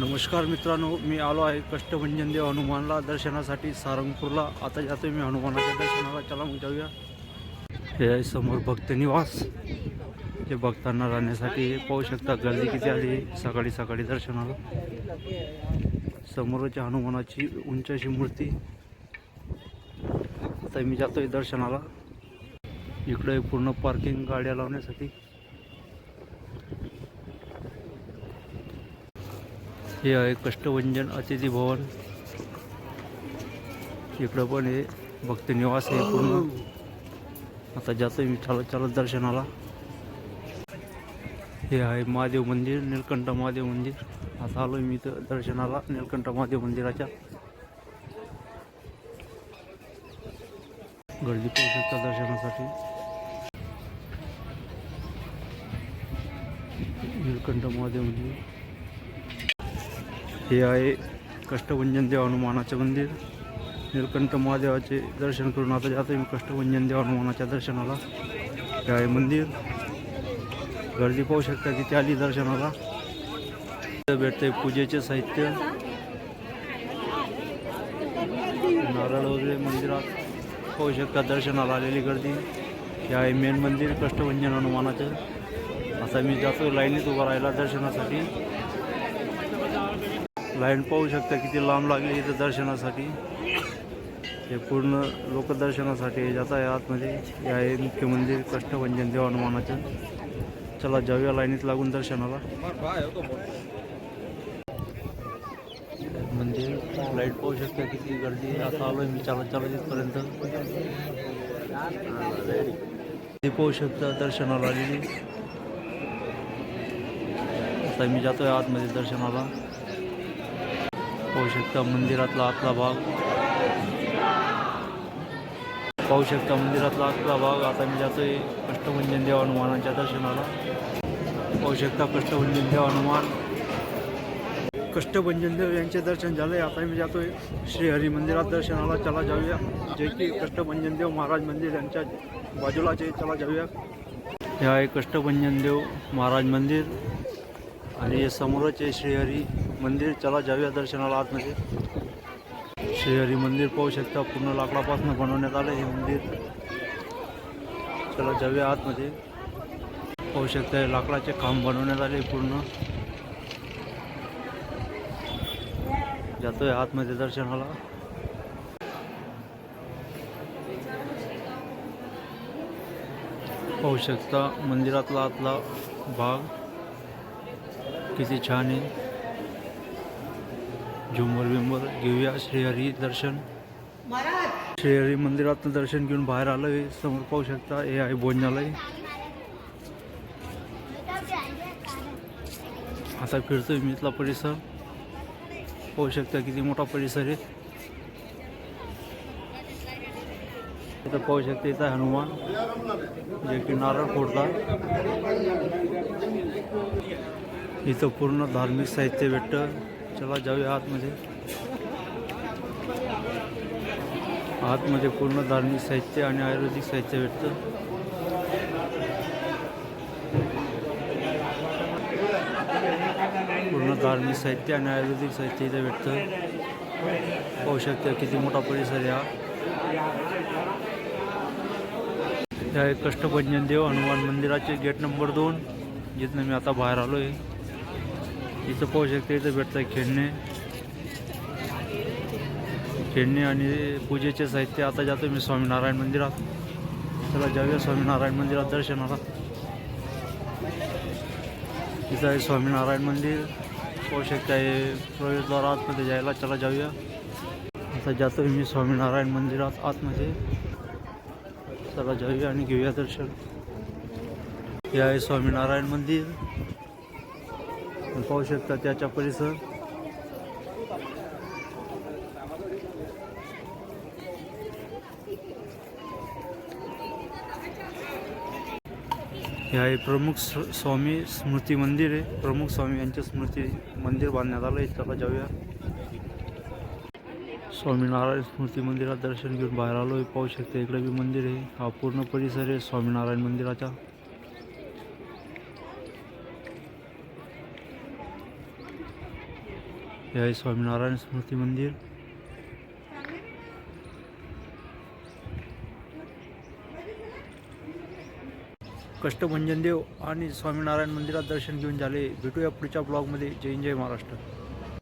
नमस्कार मित्रांनो मी आलो आहे कष्टभंजन देव हनुमानला दर्शनासाठी सारंगपूरला. आता जातो मी हनुमानाच्या दर्शनाला. चला मग जाऊया. हे आहे समोर भक्तनिवास हे भक्तांना राहण्यासाठी पाहू शकता गर्दी किती आली आहे सकाळी सकाळी दर्शनाला. समोरच्या हनुमानाची हनुमानाची अशी मूर्ती. आता मी जातोय दर्शनाला. इकडे पूर्ण पार्किंग गाड्या लावण्यासाठी. हे आहे कष्टभंजन अतिथी भवन. इकडं पण हे भक्त निवास आहे पूर्ण. आता जातो मी चालत चालत दर्शनाला. हे आहे महादेव मंदिर निलकंठ महादेव मंदिर. आता आलो मी इथं दर्शनाला निलकंठ महादेव मंदिराच्या. गर्दी पाहू शकता दर्शनासाठी. निलकंठ महादेव मंदिर. हे आहे कष्टभंजन देव हनुमानाचे मंदिर. निलकंठ महादेवाचे दर्शन करून आता जातो मी कष्टभंजन देव हनुमानाच्या दर्शनाला. हे आहे मंदिर. गर्दी पाहू शकता किती आली दर्शनाला. भेटते पूजेचे साहित्य. नारळ वगैरे मंदिरात पाहू शकता दर्शनाला आलेली गर्दी. हे आहे मेन मंदिर कष्टभंजन हनुमानाचं आता मी जातो लाईनीत उभा राहिला दर्शनासाठी. लाईन पाहू शकता किती लांब लागली इथं दर्शनासाठी. हे पूर्ण लोक दर्शनासाठी जात आहे आतमध्ये. हे आहे मुख्य मंदिर कष्टभंजन देव हनुमानाचं चला जाऊया लाईनीत लागून दर्शनाला. मंदिर लाइट पाहू शकता किती गर्दी आहे. आता आलोय मी चालत चालत इथपर्यंत. पाहू शकता दर्शनाला आलेली. आता मी जातोय आतमध्ये दर्शनाला. पाहू शकता मंदिरातला आतला भाग. पाहू शकता मंदिरातला आतला भाग. आता मी जातोय कष्टभंजन देव हनुमानाच्या दर्शनाला. पाहू शकता कष्टभंजन देव हनुमान कष्टभंजन देव यांचे दर्शन झाले आता मी जातोय श्रीहरी मंदिरात दर्शनाला. चला जाऊया. जे की कष्टभंजन देव महाराज मंदिर यांच्या बाजूला चला जाऊया. हे आहे कष्टभंजन देव महाराज मंदिर. आणि हे समोरच आहे श्रीहरी मंदिर चला जाऊया दर्शनाला आतमध्ये. श्रीहरी मंदिर पाहू शकता पूर्ण लाकडापासून बनवण्यात आलं हे मंदिर. चला जाऊया आतमध्ये. पाहू शकता हे लाकडाचे खांब बनवण्यात आले पूर्ण. जातोय आतमध्ये दर्शनाला. पाहू शकता मंदिरातला आतला भाग. किती छान। आहे झुंबर बिंबर घेऊया श्रीहरी दर्शन। श्रीहरी मंदिरातनं दर्शन घेऊन बाहेर आलोय समोर पाहू शकता हे आहे भोजनालय. आता फिरतोय मी इथला परिसर. पाहू शकता किती मोठा परिसर आहे. इथं पाहू शकता इथं आहे हनुमान जे की नारळ फोडतात. इथं पूर्ण धार्मिक साहित्य भेटतं. चला जाऊया आतमध्ये. आतमध्ये पूर्ण धार्मिक साहित्य आणि आयुर्वेदिक साहित्य भेटतं. पूर्ण धार्मिक साहित्य आणि आयुर्वेदिक साहित्य इथे भेटतं. पाहू शकता किती मोठा परिसर आहे हा. हे कष्टभंजन देव हनुमान मंदिराचे गेट नंबर दोन. जिथनं मी आता बाहेर आलो आहे इथं पाहू शकता इथं भेटतं खेळणे. खेळणे आणि पूजेचे साहित्य. आता जातो मी स्वामीनारायण मंदिरात. चला जाऊया स्वामीनारायण मंदिरात दर्शनाला. इथं आहे स्वामीनारायण मंदिर. पाहू शकता हे प्रवेशद्वार आतमध्ये जायला. चला जाऊया. आता जातो मी स्वामीनारायण मंदिरात आतमध्ये. चला जाऊया आणि घेऊया दर्शन. हे आहे स्वामीनारायण मंदिर. पाहू शकता त्याच्या परिसर. हे आहे प्रमुख स्वामी स्मृती मंदिर आहे. प्रमुख स्वामी यांच्या स्मृती मंदिर बांधण्यात आलं. इथं जाऊया. स्वामीनारायण स्मृती मंदिरात दर्शन घेऊन बाहेर आलो पाहू शकते इकडे बी मंदिर आहे. हा पूर्ण परिसर आहे स्वामीनारायण मंदिराचा. हे आहे स्वामीनारायण स्मृती मंदिर। कष्टभंजन देव आणि स्वामीनारायण मंदिरात दर्शन घेऊन झाले. भेटूया पुढच्या ब्लॉगमध्ये. जय जय महाराष्ट्र.